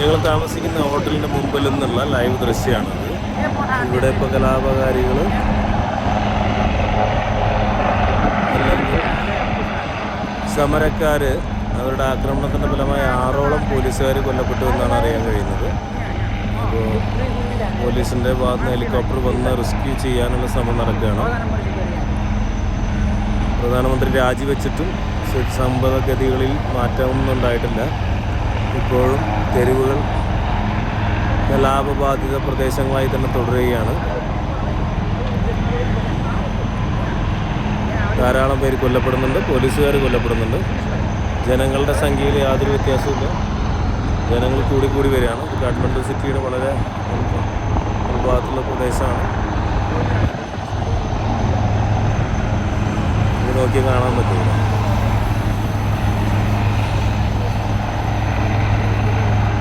ഞങ്ങൾ താമസിക്കുന്ന ഹോട്ടലിന്റെ മുമ്പിൽ നിന്നുള്ള ലൈവ് ദൃശ്യമാണത്. ഇവിടെ ഇപ്പോൾ കലാപകാരികൾ സമരക്കാർ അവരുടെ ആക്രമണത്തിന്റെ ഫലമായി ആറോളം പോലീസുകാർ കൊല്ലപ്പെട്ടു എന്നാണ് അറിയാൻ കഴിയുന്നത്. അപ്പോൾ പോലീസിന്റെ ഭാഗത്ത് ഹെലികോപ്റ്റർ വന്ന് റെസ്ക്യൂ ചെയ്യാനുള്ള ശ്രമം നടക്കുകയാണ്. പ്രധാനമന്ത്രി രാജിവെച്ചിട്ടും സമ്പദഗതികളിൽ മാറ്റമൊന്നും ഉണ്ടായിട്ടില്ല. ഇപ്പോഴും തെരുവുകൾ കലാപബാധിത പ്രദേശങ്ങളായി തന്നെ തുടരുകയാണ്. ധാരാളം പേര് കൊല്ലപ്പെടുന്നുണ്ട്. പോലീസുകാർ കൊല്ലപ്പെടുന്നുണ്ട്. ജനങ്ങളുടെ സംഖ്യയിൽ യാതൊരു വ്യത്യാസവുമില്ല. ജനങ്ങൾ കൂടി കൂടി വരികയാണ്. കാഠ്മണ്ഡു സിറ്റിയുടെ വളരെ ഭാഗത്തുള്ള പ്രദേശമാണ്. ഇത് നോക്കി കാണാൻ പറ്റില്ല